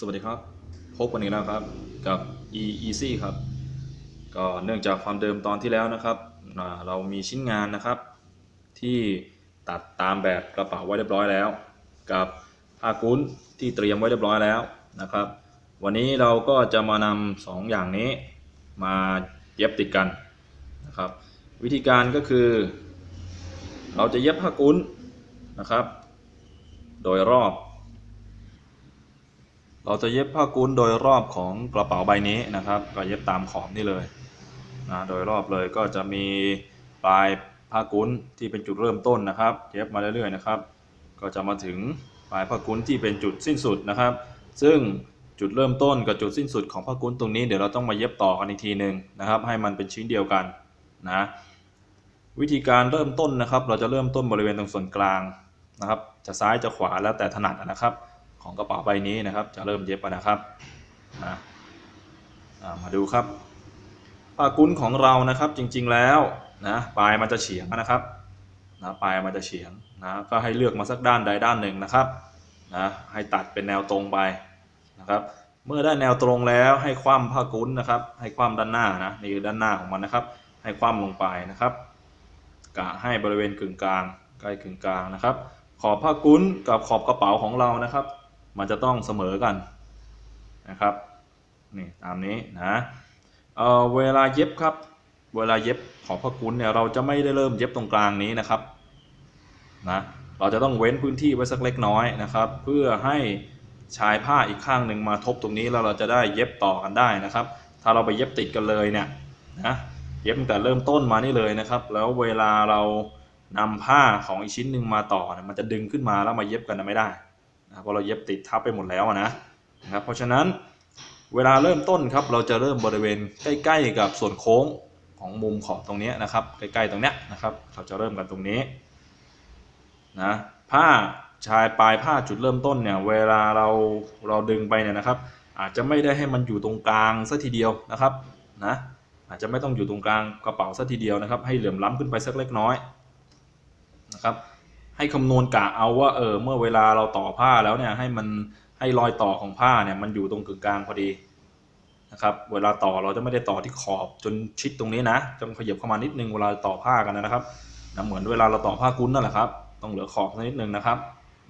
สวัสดีครับ พบกันอีกแล้วครับกับ e easy ครับ ก็เนื่องจากความเดิมตอนที่แล้วนะครับ เรามีชิ้นงานนะครับ ที่ตัดตามแบบกระเป๋าไว้เรียบร้อยแล้ว กับผ้ากุ้นที่เตรียมไว้เรียบร้อยแล้วนะครับ วันนี้เราก็จะมานำสองอย่างนี้มาเย็บติดกันนะครับ วิธีการก็คือ เราจะเย็บผ้ากุ้นนะครับ โดยรอบ เราจะเย็บผ้ากุ้นโดยรอบของกระเป๋าใบนี้นะครับ ก็เย็บตามขอบนี่เลยนะโดยรอบเลยก็จะมีปลายผ้ากุ้นที่เป็นจุดเริ่มต้นนะครับ เย็บมาเรื่อยๆนะครับ ก็จะมาถึงปลายผ้ากุ้นที่เป็นจุดสิ้นสุดนะครับ ซึ่งจุดเริ่มต้นกับจุดสิ้นสุดของผ้ากุ้นตรงนี้เดี๋ยวเราต้องมาเย็บต่อกันอีกทีหนึ่งนะครับ ให้มันเป็นชิ้นเดียวกันนะวิธีการเริ่มต้นนะครับ เราจะเริ่มต้นบริเวณตรงส่วนกลางนะครับ จะซ้ายจะขวาแล้วแต่ถนัดนะครับ ของกระเป๋าใบนี้นะครับ จะเริ่มเย็บนะครับนะามาดูครับผ้ากุ้นของเรานะครับจริงๆแล้วนะปลายมันจะเฉียงนะครับนะปลายมันจะเฉียงนะก็ให้เลือกมาสักด้านใดด้านหนึ่งนะครับนะให้ตัดเป็นแนวตรงไปนะครับ เมื่อได้แนวตรงแล้วให้คว่ำผ้ากุ้นนะครับ ให้คว่ำด้านหน้านะนี่คือด้านหน้าของมันนะครับ ให้คว่ำลงไปนะครับกะให้บริเวณกึ่งกลางใกล้กึ่งกลางนะครับ ขอบผ้ากุ้นกับขอบกระเป๋าของเรานะครับ มันจะต้องเสมอกันนะครับนี่ตามนี้นะเเวลาเย็บครับ เวลาเย็บขอบผ้ากุ้นเนี่ยเราจะไม่ได้เริ่มเย็บตรงกลางนี้นะครับนะเราจะต้องเว้นพื้นที่ไว้สักเล็กน้อยนะครับ เพื่อให้ชายผ้าอีกข้างหนึ่งมาทบตรงนี้แล้วเราจะได้เย็บต่อกันได้นะครับ ถ้าเราไปเย็บติดกันเลยเนี่ยนะเย็บตั้งแต่เริ่มต้นมานี่เลยนะครับ แล้วเวลาเรานำผ้าของอีกชิ้นหนึ่งมาต่อเนี่ยมันจะดึงขึ้นมาแล้วมาเย็บกันไม่ได้ นะเพราะเราเย็บติดทับไปหมดแล้วนะนะครับ เพราะฉะนั้นเวลาเริ่มต้นครับเราจะเริ่มบริเวณใกล้ ๆ กับส่วนโค้งของมุมขอบตรงนี้นะครับ ใกล้ๆตรงเนี้ยนะครับ เราจะเริ่มกันตรงนี้นะผ้าชายปลายผ้าจุดเริ่มต้นเนี่ยเวลาเราเราดึงไปเนี่ยนะครับ อาจจะไม่ได้ให้มันอยู่ตรงกลางซะทีเดียวนะครับนะอาจจะไม่ต้องอยู่ตรงกลางกระเป๋าซะทีเดียวนะครับ ให้เหลื่อมล้ำขึ้นไปสักเล็กน้อยนะครับ ให้คำนวณกะเอาว่าเออเมื่อเวลาเราต่อผ้าแล้วเนี่ยให้มันให้รอยต่อของผ้าเนี่ยมันอยู่ตรงกึ่งกลางพอดีนะครับเวลาต่อเราจะไม่ได้ต่อที่ขอบจนชิดตรงนี้นะต้องขยับเข้ามานิดนึงเวลาต่อผ้ากันนะครับนะเหมือนเวลาเราต่อผ้ากุ้นนั่นแหละครับต้องเหลือขอบนิดนึงนะครับ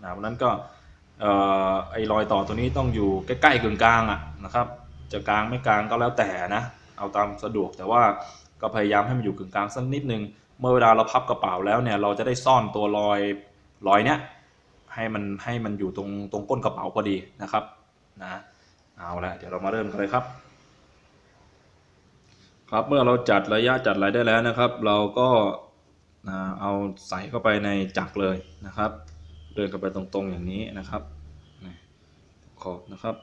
นะเพราะนั้นก็เออไอ้รอยต่อตัวนี้ต้องอยู่ใกล้ๆกึ่งกลางอะนะครับ จะกลางไม่กลางก็แล้วแต่นะเอาตามสะดวกแต่ว่าก็พยายามให้มันอยู่กึ่งกลางสักนิดนึง เมื่อเวลาเราพับกระเป๋าแล้วเนี่ยเราจะได้ซ่อนตัวรอยรอยเนี้ยให้มันให้มันอยู่ตรงตรงก้นกระเป๋าพอดีนะครับนะเอาละเดี๋ยวเรามาเริ่มกันเลยครับ ครับเมื่อเราจัดระยะจัดอะไรได้แล้วนะครับ เราก็เอาใส่เข้าไปในจักรเลยนะครับ เดินเข้าไปตรงๆอย่างนี้นะครับนะขอบนะครับ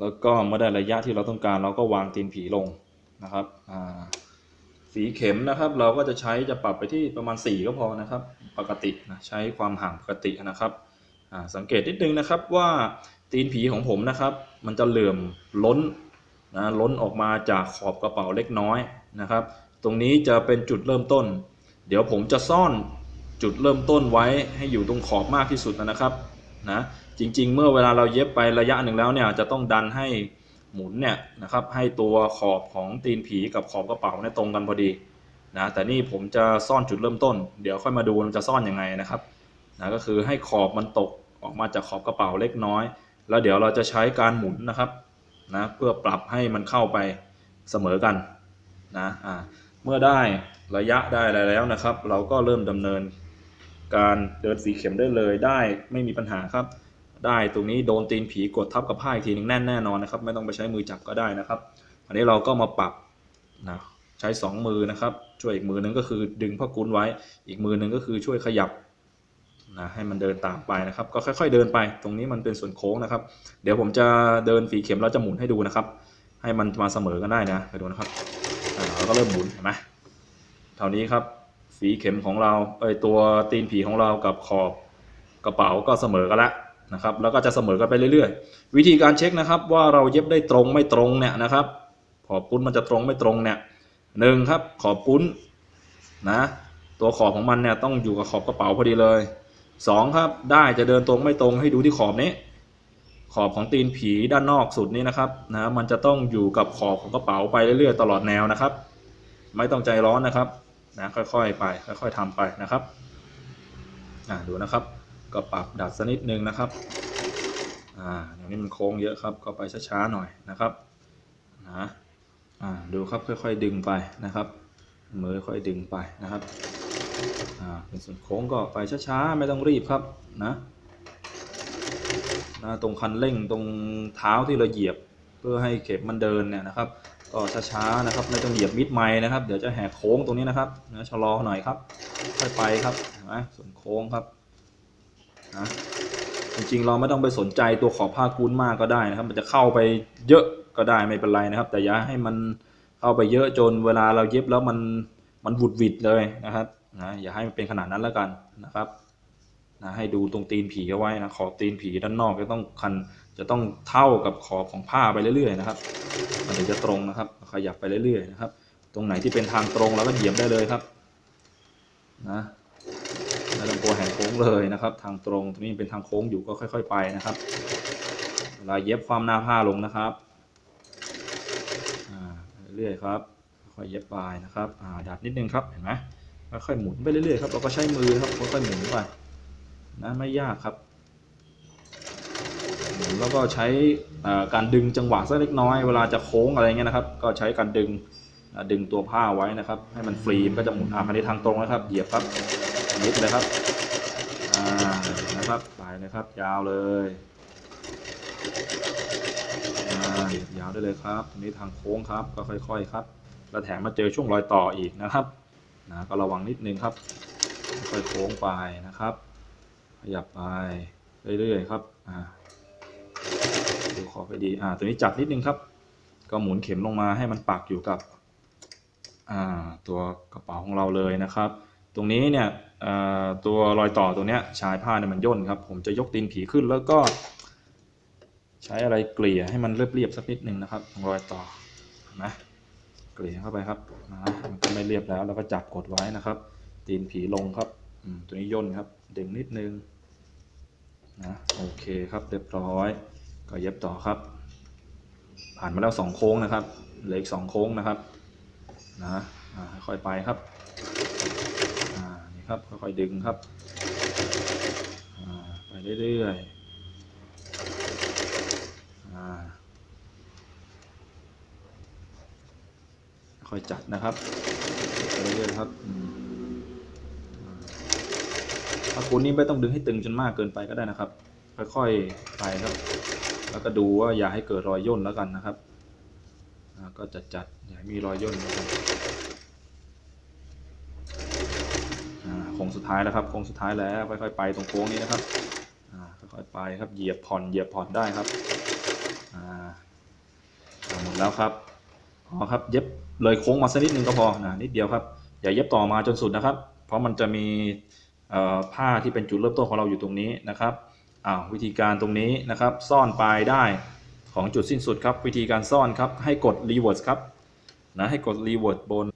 แล้วก็เมื่อได้ระยะที่เราต้องการเราก็วางตีนผีลงนะครับอ่า สีเข็มนะครับ เราก็จะใช้จะปรับไปที่ประมาณ 4 ก็พอนะครับ ปกตินะใช้ความห่างปกตินะครับสังเกตนิดนึงนะครับว่าตีนผีของผมนะครับ มันจะเหลื่อมล้นนะล้นออกมาจากขอบกระเป๋าเล็กน้อยนะครับ ตรงนี้จะเป็นจุดเริ่มต้น เดี๋ยวผมจะซ่อนจุดเริ่มต้นไว้ให้อยู่ตรงขอบมากที่สุดนะครับนะจริงๆ เมื่อเวลาเราเย็บไประยะหนึ่งแล้วเนี่ยจะต้องดันให้ หมุนเนี่ยนะครับให้ตัวขอบของตีนผีกับขอบกระเป๋าเนี่ยตรงกันพอดีนะแต่นี่ผมจะซ่อนจุดเริ่มต้น เดี๋ยวค่อยมาดูมันจะซ่อนยังไงนะครับนะก็คือให้ขอบมันตกออกมาจากขอบกระเป๋าเล็กน้อย แล้วเดี๋ยวเราจะใช้การหมุนนะครับนะเพื่อปรับให้มันเข้าไปเสมอกันนะอ่าเมื่อได้ระยะได้อะไรแล้วนะครับ เราก็เริ่มดำเนินการเดินสีเข็มได้เลยได้ไม่มีปัญหาครับ ได้ตรงนี้โดนตีนผีกดทับกับผ้าอีกทีหนึงแน่นแน่นอนนะครับ ไม่ต้องไปใช้มือจับก็ได้นะครับ อันนี้เราก็มาปรับนะใช้ 2 มือนะครับ ช่วยอีกมือหนึงก็คือดึงผ้ากุ้นไว้ อีกมือหนึงก็คือช่วยขยับนะให้มันเดินตามไปนะครับ ก็ค่อยๆเดินไป ตรงนี้มันเป็นส่วนโค้งนะครับ เดี๋ยวผมจะเดินฝีเข็มแล้วจะหมุนให้ดูนะครับ ให้มันมาเสมอกันได้นะไปดูนะครับเราก็เริ่มหมุนเห็นไหมเท่านี้ครับฝีเข็มของเราเอ้ยตัวตีนผีของเรากับขอบกระเป๋าก็เสมอกันแล้ว นะครับแล้วก็จะเสมอกันไปเรื่อยๆ วิธีการเช็คนะครับว่าเราเย็บได้ตรงไม่ตรงเนี่ยนะครับ ขอบปุ้นมันจะตรงไม่ตรงเนี่ยหนึ่งครับขอบปุ้นนะตัวขอบของมันเนี่ยต้องอยู่กับขอบกระเป๋าพอดีเลยสองครับได้จะเดินตรงไม่ตรงให้ดูที่ขอบนี้ ขอบของตีนผีด้านนอกสุดนี้นะครับนะมันจะต้องอยู่กับขอบของกระเป๋าไปเรื่อยๆ ตลอดแนวนะครับ ไม่ต้องใจร้อนนะครับนะค่อยๆไปค่อย ๆทำไปนะครับอ่าดูนะครับ ก็ปรับดัดสักนิดนึงนะครับ อ่าอย่างนี้มันโค้งเยอะครับ ก็ไปช้าๆหน่อยนะครับนะอ่าดูครับค่อยๆดึงไปนะครับ มือค่อยดึงไปนะครับอ่าเป็นส่วนโค้งก็ไปช้าๆไม่ต้องรีบครับนะนะตรงคันเร่งตรงเท้าที่เราเหยียบเพื่อให้เข็มมันเดินเนี่ยนะครับ ก็ช้าๆนะครับไม่ต้องเหยียบมิดไม้นะครับ เดี๋ยวจะแหกโค้งตรงนี้นะครับนะชะลอหน่อยครับ ค่อยไปครับเห็นไหมส่วนโค้งครับ นะจริงๆเราไม่ต้องไปสนใจตัวขอบผ้ากุ้นมากก็ได้นะครับ มันจะเข้าไปเยอะก็ได้ไม่เป็นไรนะครับ แต่อย่าให้มันเข้าไปเยอะจนเวลาเราเย็บแล้วมันมันวุดหวิดเลยนะครับนะอย่าให้มันเป็นขนาดนั้นแล้วกันนะครับนะให้ดูตรงตีนผีเอาไว้นะขอบตีนผีด้านนอกจะต้องคันจะต้องเท่ากับขอบของผ้าไปเรื่อยๆนะครับ มันถึงจะตรงนะครับ ขยับไปเรื่อยๆนะครับ ตรงไหนที่เป็นทางตรงเราก็เหยียบได้เลยครับนะ ไม่ต้องกลัวแหกโค้งเลยนะครับ ทางตรงตรงนี้เป็นทางโค้งอยู่ก็ค่อย ๆ ไปนะครับเวลาเย็บความหน้าผ้าลงนะครับอ่าเรื่อยๆครับค่อยเย็บปลายนะครับอ่าดัดนิดนึงครับเห็นไหมค่อยๆหมุนไปเรื่อยๆครับเราก็ใช้มือครับค่อยๆหมุนไปนะไม่ยากครับแล้วก็ใช้อ่อการดึงจังหวะสักเล็กน้อยเวลาจะโค้งอะไรเงี้ยนะครับ ก็ใช้การดึงดึงตัวผ้าไว้นะครับ ให้มันฟรีมก็จะหมุนอ่าคันนี้ทางตรงนะครับ เหยียบครับนิดเลยครับ ครับไปเลยครับ ยาวเลยยาวได้เลยครับอันนี้ทางโค้งครับก็ค่อยๆครับ แล้วแถมมาเจอช่วงรอยต่ออีกนะครับนะก็ระวังนิดนึงครับ ค่อยโค้งไปนะครับ ขยับไปเรื่อยๆครับอ่าดูขอไปดีอ่าตัวนี้จับนิดนึงครับ ก็หมุนเข็มลงมาให้มันปักอยู่กับอ่าตัวกระเป๋าของเราเลยนะครับ ตรงนี้เนี่ย ตัวรอยต่อตัวเนี้ยชายผ้าเนี่ยมันย่นครับ ผมจะยกตีนผีขึ้นแล้วก็ ใช้อะไรเกลี่ยให้มันเรียบๆสักนิดหนึ่งนะครับตรงรอยต่อนไหมเกลี่ยเข้าไปครับนะมันก็ไม่เรียบแล้วเราก็จับกดไว้นะครับ ตีนผีลงครับตัวนี้ย่นครับดึงนิดนึงนะโอเคครับเรียบร้อย ก็เย็บต่อครับ ผ่านมาแล้วสองโค้งนะครับเหลืออีกสองโค้งนะครับนะค่อยไปครับ ครับ ค่อยๆดึงครับไปเรื่อยๆค่อยจัดนะครับไปเรื่อยๆครับถ้าคุณนี่ไม่ต้องดึงให้ตึงจนมากเกินไปก็ได้นะครับ ค่อยๆไปครับ แล้วก็ดูว่าอย่าให้เกิดรอยย่นแล้วกันนะครับก็จัดจัดๆอย่าให้มีรอยย่นนะครับอ่าโค้ง สุดท้ายแล้วครับโค้งสุดท้ายแล้วค่อยๆไปตรงโค้งนี้นะครับค่อยๆไปครับเหยียบผ่อนเหยียบผ่อนได้ครับหมดแล้วครับพอครับเย็บเลยโค้งมาสักนิดนึงก็พอนะนิดเดียวครับอย่าเย็บต่อมาจนสุดนะครับ เพราะมันจะมีผ้าที่เป็นจุดเริ่มต้นของเราอยู่ตรงนี้นะครับอ้าววิธีการตรงนี้นะครับซ่อนปลายได้ของจุดสิ้นสุดครับ วิธีการซ่อนครับให้กด reverse ครับนะให้กด reverse บน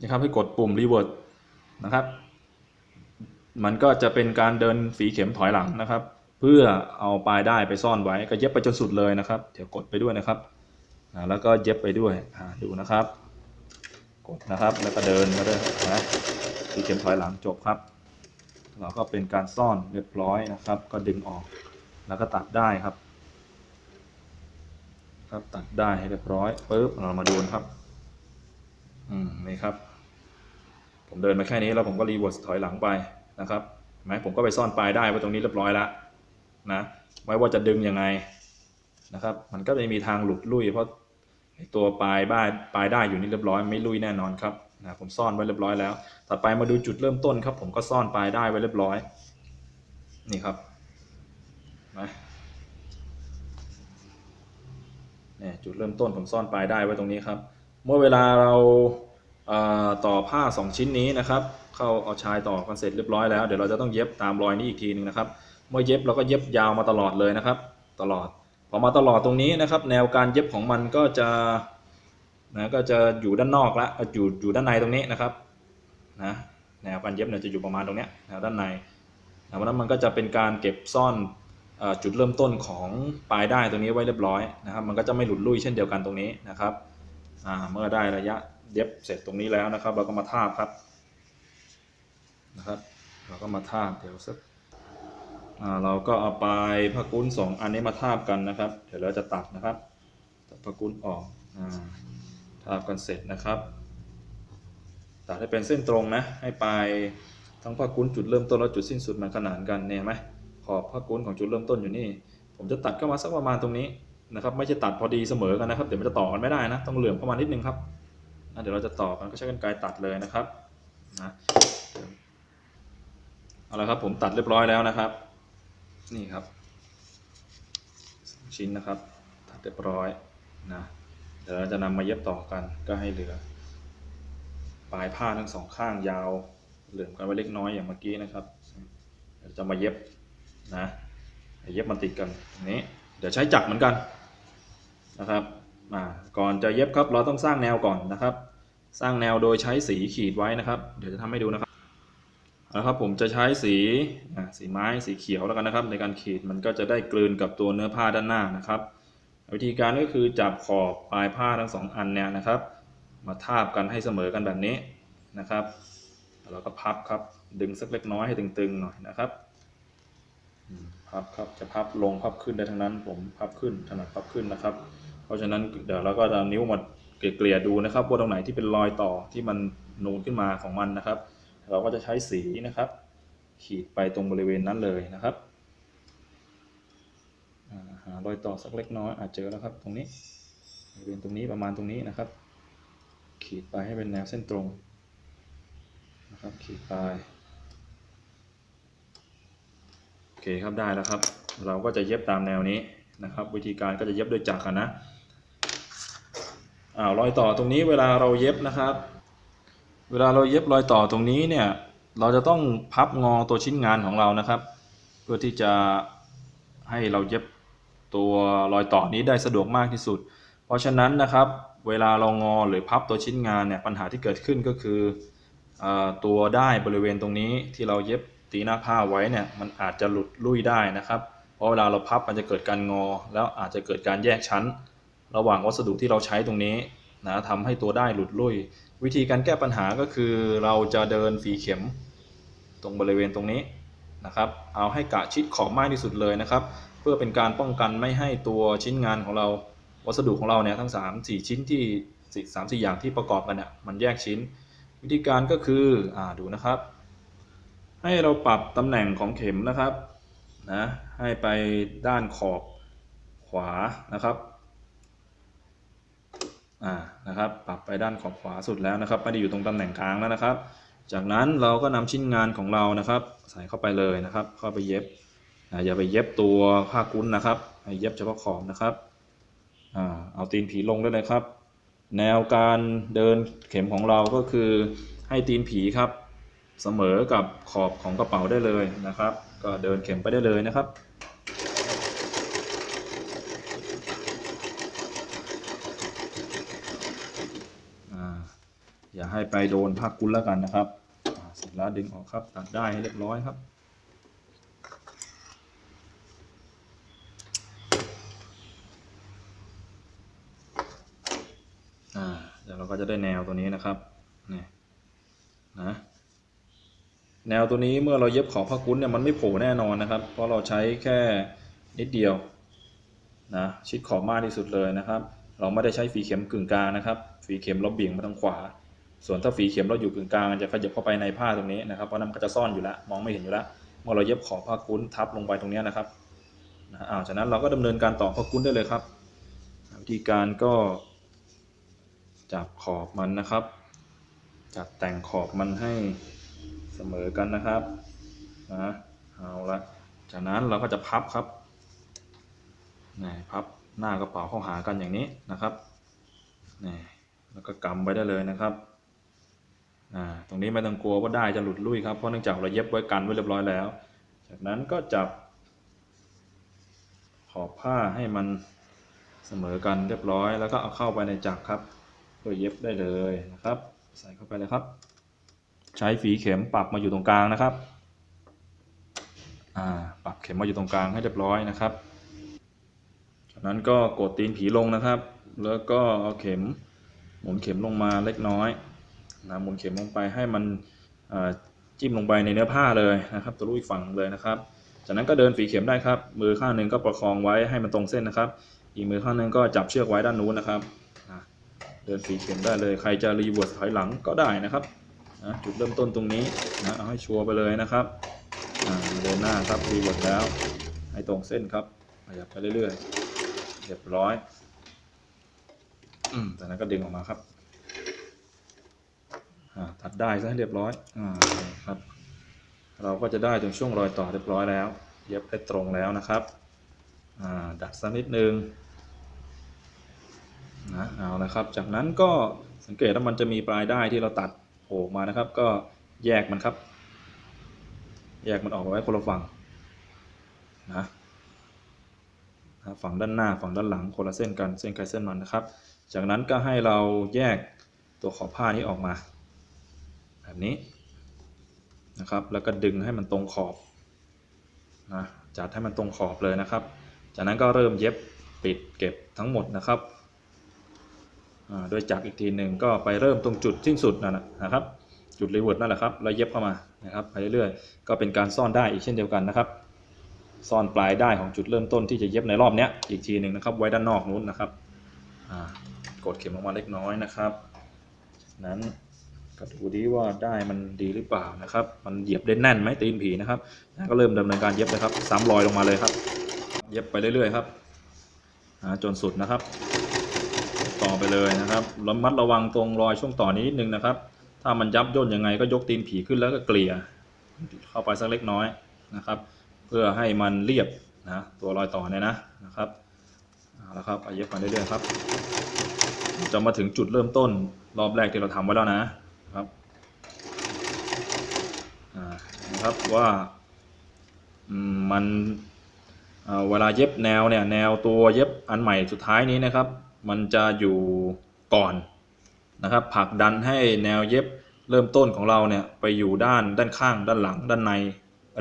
นะครับให้กดปุ่ม reverse นะครับ มันก็จะเป็นการเดินฝีเข็มถอยหลังนะครับ เพื่อเอาปลายได้ไปซ่อนไว้ก็เย็บไปจนสุดเลยนะครับ เดี๋ยวกดไปด้วยนะครับแล้วก็เย็บไปด้วยดูนะครับ กดนะครับแล้วก็เดินมาด้วยนะฝีเข็มถอยหลังจบครับ เราก็เป็นการซ่อนเรียบร้อยนะครับ ก็ดึงออกแล้วก็ตัดได้ครับ ครับตัดได้เรียบร้อยปุ๊บเรามาดูนะครับอืมนี่ครับ ผมเดินมาแค่นี้แล้วผมก็รีเวิร์สถอยหลังไป นะครับไหมผมก็ไปซ่อนปลายได้ไว้ตรงนี้เรียบร้อยแล้วนะไม่ว่าจะดึงยังไงนะครับ มันก็ไม่มีทางหลุดลุ่ยเพราะตัวปลายบ้าปลายได้อยู่นี่เรียบร้อยไม่ลุยแน่นอนครับนะผมซ่อนไว้เรียบร้อยแล้ว ต่อไปมาดูจุดเริ่มต้นครับ ผมก็ซ่อนปลายได้ไว้เรียบร้อย นี่ครับนะนี่จุดเริ่มต้นผมซ่อนปลายได้ไว้ตรงนี้ครับ เมื่อเวลาเรา ต่อผ้า 2 ชิ้นนี้นะครับ เข้าเอาชายต่อกันเสร็จเรียบร้อยแล้วเดี๋ยวเราจะต้องเย็บตามรอยนี้อีกทีหนึงนะครับ เมื่อเย็บเราก็เย็บยาวมาตลอดเลยนะครับ ตลอดพอมาตลอดตรงนี้นะครับ แนวการเย็บของมันก็จะนะก็จะอยู่ด้านนอกละอยู่อยู่ด้านในตรงนี้นะครับนะแนวการเย็บเนี่ยจะอยู่ประมาณตรงเนี้ยแนวด้านในนะเพราะนั้นมันก็จะเป็นการเก็บซ่อนอจุดเริ่มต้นของปลายได้ตรงนี้ไว้เรียบร้อยนะครับ มันก็จะไม่หลุดลุ่ยเช่นเดียวกันตรงนี้นะครับเมื่อได้ระยะ เย็บเสร็จตรงนี้แล้วนะครับ เราก็มาทาบครับนะครับ เราก็มาทาบเดี๋ยวสักอ่าเราก็เอาปลายผ้ากุ้นสองอันนี้มาทาบกันนะครับ เดี๋ยวเราจะตัดนะครับตัดผ้ากุ้นออกอ่าทาบกันเสร็จนะครับ ตัดให้เป็นเส้นตรงนะ ให้ปลายทั้งผ้ากุ้นจุดเริ่มต้นและจุดสิ้นสุดมันขนานกันเนี่ยไหมขอบผ้ากุ้นของจุดเริ่มต้นอยู่นี่ ผมจะตัดเข้ามาสักประมาณตรงนี้นะครับ ไม่ใช่ตัดพอดีเสมอกันนะครับ เดี๋ยวมันจะต่อกันไม่ได้นะ ต้องเหลื่อมเข้ามานิดนึงครับ เดี๋ยวเราจะต่อกันก็ใช้กรรไกรตัดเลยนะครับนะเอาละครับผมตัดเรียบร้อยแล้วนะครับ นี่ครับ ชิ้นนะครับ ตัดเรียบร้อยนะเดี๋ยวเราจะนำมาเย็บต่อกันก็ให้เหลือ ปลายผ้าทั้งสองข้างยาวเหลื่อมกันไว้เล็กน้อยอย่างเมื่อกี้นะครับเดี๋ยวจะมาเย็บนะเย็บมันติดกันนี้ เดี๋ยวใช้จักรเหมือนกันนะครับ มาก่อนจะเย็บครับเราต้องสร้างแนวก่อนนะครับ สร้างแนวโดยใช้สีขีดไว้นะครับ เดี๋ยวจะทำให้ดูนะครับเอาละครับผมจะใช้สีสีไม้สีเขียวแล้วกันนะครับ ในการขีดมันก็จะได้กลืนกับตัวเนื้อผ้าด้านหน้านะครับ วิธีการก็คือจับขอบปลายผ้าทั้งสองอันเนี่ยนะครับ มาทาบกันให้เสมอกันแบบนี้นะครับแล้วเราก็พับครับดึงสักเล็กน้อยให้ตึงๆหน่อยนะครับพับครับจะพับลงพับขึ้นได้ทั้งนั้น ผมพับขึ้นถนัดพับขึ้นนะครับ ราะฉะนั้นเดี๋ยวเราก็จะนิ้วมาเกลี่ยดูนะครับว่าตรงไหนที่เป็นรอยต่อที่มันนูนขึ้นมาของมันนะครับ เราก็จะใช้สีนะครับ ขีดไปตรงบริเวณนั้นเลยนะครับหารอยต่อสักเล็กน้อยอาจเจอแล้วครับตรงนี้บริเวณตรงนี้ประมาณตรงนี้นะครับ ขีดไปให้เป็นแนวเส้นตรงนะครับขีดไปโอเคครับได้แล้วครับ เราก็จะเย็บตามแนวนี้นะครับ วิธีการก็จะเย็บด้วยจักรนะ อ้าวรอยต่อตรงนี้เวลาเราเย็บนะครับ เวลาเราเย็บรอยต่อตรงนี้เนี่ยเราจะต้องพับงอตัวชิ้นงานของเรานะครับ เพื่อที่จะให้เราเย็บตัวรอยต่อนี้ได้สะดวกมากที่สุด เพราะฉะนั้นนะครับ เวลาเรางอหรือพับตัวชิ้นงานเนี่ยปัญหาที่เกิดขึ้นก็คืออตัวได้บริเวณตรงนี้ที่เราเย็บตีหน้าผ้าไว้เนี่ยมันอาจจะหลุดลุ่ยได้นะครับ เพราะเวลาเราพับมันจะเกิดการงอ แล้วอาจจะเกิดการแยกชั้น ระหว่างวัสดุที่เราใช้ตรงนี้นะทำให้ตัวได้หลุดลุ่ย วิธีการแก้ปัญหาก็คือเราจะเดินฝีเข็มตรงบริเวณตรงนี้นะครับ เอาให้กะชิดขอบมากที่สุดเลยนะครับ เพื่อเป็นการป้องกันไม่ให้ตัวชิ้นงานของเราวัสดุของเราเนี่ยทั้ง 3 4 ชิ้นที่สี่สามสี่อย่างที่ประกอบกันเนี่ยมันแยกชิ้น วิธีการก็คืออ่าดูนะครับ ให้เราปรับตำแหน่งของเข็มนะครับนะให้ไปด้านขอบขวานะครับ อ่านะครับปรับไปด้านขอบขวาสุดแล้วนะครับไม่ได้อยู่ตรงตำแหน่งกลางแล้วนะครับ จากนั้นเราก็นำชิ้นงานของเรานะครับ ใส่เข้าไปเลยนะครับ เข้าไปเย็บอ่าอย่าไปเย็บตัวผ้ากุ้นนะครับให้เย็บเฉพาะขอบนะครับอ่าเอาตีนผีลงด้วยนะครับ แนวการเดินเข็มของเราก็คือให้ตีนผีครับ เสมอกับขอบของกระเป๋าได้เลยนะครับ ก็เดินเข็มไปได้เลยนะครับ อ่า อย่าให้ไปโดนผ้ากุ้นแล้วกันนะครับเสร็จแล้วดึงออกครับตัดได้ให้เรียบร้อยครับ อ่าเดี๋ยวเราก็จะได้แนวตัวนี้นะครับนี่นะแนวตัวนี้เมื่อเราเย็บขอบผ้ากุ้นเนี่ยมันไม่โผล่แน่นอนนะครับ เพราะเราใช้แค่นิดเดียวนะชิดขอบมากที่สุดเลยนะครับ เราไม่ได้ใช้ฝีเข็มกึ่งกลางนะครับ ฝีเข็มเราเบี่ยงมาทางขวา ส่วนถ้าฝีเข็มเราอยู่กึ่งกลางจะขยับเข้าไปในผ้าตรงนี้นะครับเพราะนั้นก็จะซ่อนอยู่แล้วมองไม่เห็นอยู่แล้วเมื่อเราเย็บขอบผ้ากุ้นทับลงไปตรงนี้นะครับนะอ้าวจากนั้นเราก็ดำเนินการต่อผ้ากุ้นได้เลยครับ วิธีการก็จับขอบมันนะครับ จัดแต่งขอบมันให้เสมอกันนะครับนะเอาละจากนั้นเราก็จะพับครับนี่พับหน้ากระเป๋าเข้าหากันอย่างนี้นะครับนี่แล้วก็กำไว้ได้เลยนะครับ ตรงนี้ไม่ต้องกลัวว่าได้จะหลุดลุ่ยครับ เพราะเนื่องจากเราเย็บไว้กันไว้เรียบร้อยแล้ว จากนั้นก็จับ ขอบผ้าให้มันเสมอกันเรียบร้อย แล้วก็เอาเข้าไปในจักรครับเพื่อเย็บได้เลยนะครับ ใส่เข้าไปเลยครับ ใช้ฝีเข็มปรับมาอยู่ตรงกลางนะครับปรับเข็มมาอยู่ตรงกลางให้เรียบร้อยนะครับ จากนั้นก็กดตีนผีลงนะครับ แล้วก็เอาเข็มหมุนเข็มลงมาเล็กน้อย นะหมุนเข็มลงไปให้มันจิ้มลงไปในเนื้อผ้าเลยนะครับตัวลูกอีกฝั่งเลยนะครับ จากนั้นก็เดินฝีเข็มได้ครับ มือข้างหนึ่งก็ประคองไว้ให้มันตรงเส้นนะครับ อีกมือข้างหนึ่งก็จับเชือกไว้ด้านนู้นนะครับเดินฝีเข็มได้เลย ใครจะรีเวิร์สถอยหลังก็ได้นะครับนะจุดเริ่มต้นตรงนี้นะเอาให้ชัวร์ไปเลยนะครับเดินหน้าครับรีเวิร์สแล้ว ให้ตรงเส้นครับขยับไปเรื่อยๆเรียบร้อย อืมจากนั้นก็ดึงออกมาครับ ตัดได้ซะเรียบร้อยอครับ เราก็จะได้ตรงช่วงรอยต่อเรียบร้อยแล้ว เย็บให้ตรงแล้วนะครับดัดสักนิดนึงนะเอานะครับ จากนั้นก็สังเกตว่ามันจะมีปลายได้ายที่เราตัดโผล่มานะครับ ก็แยกมันครับ แยกมันออกไว้คนละฝั่งนะฝั่งด้านหน้าฝั่งด้านหลังคนละเส้นกันเส้นใครเส้นมันนะครับ จากนั้นก็ให้เราแยกตัวขอบผ้านี้ออกมา แบบนี้นะครับ แล้วก็ดึงให้มันตรงขอบนะจัดให้มันตรงขอบเลยนะครับ จากนั้นก็เริ่มเย็บปิดเก็บทั้งหมดนะครับโดยจักรอีกทีหนึ่งก็ไปเริ่มตรงจุดสิ้นสุดนั่นนะนะครับ จุดรีเวิร์ดนั่นแหละครับแล้วเย็บเข้ามานะครับไปเรื่อยๆก็เป็นการซ่อนได้อีกเช่นเดียวกันนะครับ ซ่อนปลายได้ของจุดเริ่มต้นที่จะเย็บในรอบนี้อีกทีหนึ่งนะครับ ไว้ด้านนอกนู้นนะครับกดเข็มออกมาเล็กน้อยนะครับ นั้น ก็ดูดีว่าได้มันดีหรือเปล่านะครับ มันเหยียบได้แน่นไหมตีนผีนะครับแล้วก็เริ่มดำเนินการเย็บเลยครับซ้ำรอยลงมาเลยครับ เย็บไปเรื่อยๆครับจนสุดนะครับ ต่อไปเลยนะครับระมัดระวังตรงรอยช่วงต่อนี้นิดนึงนะครับ ถ้ามันยับย่นยังไงก็ยกตีนผีขึ้นแล้วก็เกลี่ยเข้าไปสักเล็กน้อยนะครับ เพื่อให้มันเรียบนะตัวรอยต่อเนี่ยนะนะครับเอาละครับเย็บไปเรื่อยๆครับจะมาถึงจุดเริ่มต้นรอบแรกที่เราทำไว้แล้วนะ ครับนะครับว่ามันเวลาเย็บแนวเนี่ยแนวตัวเย็บอันใหม่สุดท้ายนี้นะครับ มันจะอยู่ก่อนนะครับผลักดันให้แนวเย็บเริ่มต้นของเราเนี่ยไปอยู่ด้านด้านข้าง ด้านหลัง ด้านใน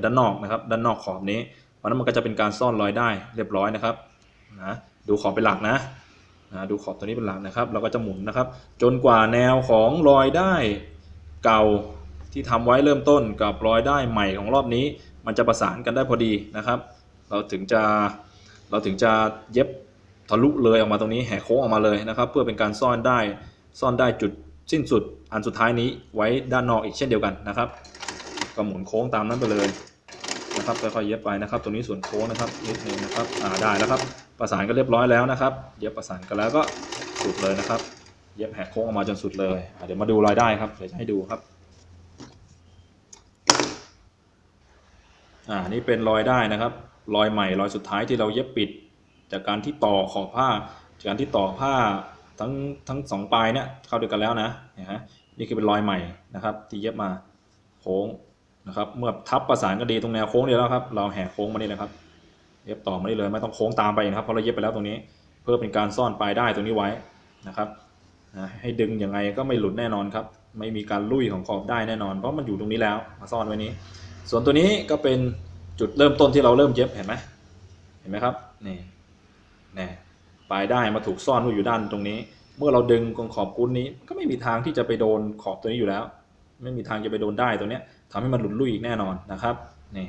ด้านนอกนะครับ ด้านนอกขอบนี้เพราะนั้นมันก็จะเป็นการซ่อนรอยได้เรียบร้อยนะครับนะดูขอบเป็นหลักนะ นะดูขอบตัวนี้เป็นหลักนะครับ เราก็จะหมุนนะครับ จนกว่าแนวของรอยได้เก่าที่ทำไว้เริ่มต้นกับรอยได้ใหม่ของรอบนี้ มันจะประสานกันได้พอดีนะครับ เราถึงจะเราถึงจะเย็บทะลุเลยออกมาตรงนี้แหกโค้งออกมาเลยนะครับ เพื่อเป็นการซ่อนได้ซ่อนได้จุดสิ้นสุดอันสุดท้ายนี้ไว้ด้านนอกอีกเช่นเดียวกันนะครับ ก็หมุนโค้งตามนั้นไปเลย นะครับค่อยๆเย็บไปนะครับตรงนี้ส่วนโค้งนะครับนิดนึงนะครับอ่าได้แล้วครับ ประสานกันเรียบร้อยแล้วนะครับ เย็บประสานกันแล้วก็สุดเลยนะครับ เย็บแหกโค้งออกมาจนสุดเลยเดี๋ยวมาดูรอยได้ครับเดี๋ยวจะให้ดูครับอ่านี่เป็นรอยได้นะครับรอยใหม่รอยสุดท้ายที่เราเย็บปิด จากการที่ต่อขอบผ้า จากการที่ต่อผ้าทั้งทั้งสองปลายเนี่ยเข้าด้วยกันแล้วนะนี่ยฮะนี่คือเป็นรอยใหม่นะครับ ที่เย็บมาโค้ง นะครับ เมื่อทับประสานกันดีตรงแนวโค้งเดียวแล้วครับ เราแหกโค้งมานี่เลยครับเย็บต่อมาได้เลยไม่ต้องโค้งตามไปนะครับเพราะเราเย็บไปแล้วตรงนี้ เพื่อเป็นการซ่อนปลายได้ตรงนี้ไว้นะครับให้ดึงยังไงก็ไม่หลุดแน่นอนครับ ไม่มีการลุยของขอบได้แน่นอน เพราะมันอยู่ตรงนี้แล้วมาซ่อนไว้นี้ ส่วนตัวนี้ก็เป็นจุดเริ่มต้นที่เราเริ่มเย็บเห็นไหมเห็นไหมครับนี่นี่ปลายได้มาถูกซ่อนไว้อยู่ด้านตรงนี้ เมื่อเราดึงตรงขอบกุ้นนี้ก็ไม่มีทางที่จะไปโดนขอบตัวนี้อยู่แล้ว ไม่มีทางจะไปโดนได้ตัวเนี้ย ทำให้มันหลุดลุ่ยอีกแน่นอนนะครับนี่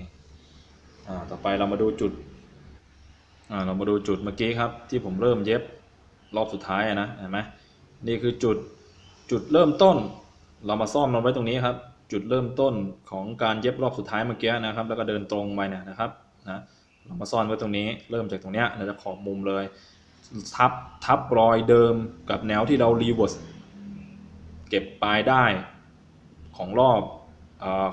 ต่อไปเรามาดูจุดเรามาดูจุดเมื่อกี้ครับที่ผมเริ่มเย็บรอบสุดท้ายนะเห็นไหมนี่คือจุดจุดเริ่มต้น เรามาซ่อมมันไว้ตรงนี้ครับ จุดเริ่มต้นของการเย็บรอบสุดท้ายเมื่อกี้นะครับ แล้วก็เดินตรงไปเนี่ยนะครับนะเรามาซ่อนไว้ตรงนี้ เริ่มจากตรงเนี้ยเราจะขอบมุมเลย ทับทับรอยเดิมกับแนวที่เรารีเวิร์สเก็บปลายได้ของรอบ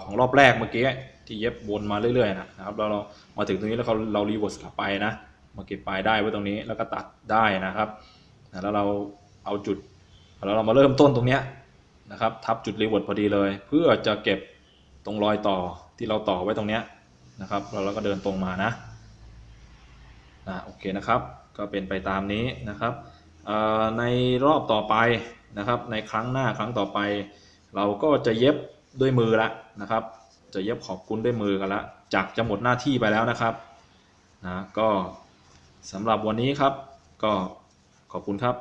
ของรอบแรกเมื่อกี้ที่เย็บวนมาเรื่อยๆนะครับแล้วเรามาถึงตรงนี้แล้วเราเรารีเวิร์สกลับไปนะมาเก็บปลายได้ไว้ตรงนี้แล้วก็ตัดได้นะครับแล้วเราเอาจุดแล้วเรามาเริ่มต้นตรงเนี้ยนะครับทับจุดรีเวิร์สพอดีเลย เพื่อจะเก็บตรงรอยต่อที่เราต่อไว้ตรงเนี้ยนะครับแล้วเราก็เดินตรงมานะนะโอเคนะครับก็เป็นไปตามนี้นะครับในรอบต่อไปนะครับในครั้งหน้าครั้งต่อไป เราก็จะเย็บ ด้วยมือละนะครับ จะเย็บขอบคุณด้วยมือกันละจักจะหมดหน้าที่ไปแล้วนะครับนะก็สำหรับวันนี้ครับ ก็ขอบคุณครับ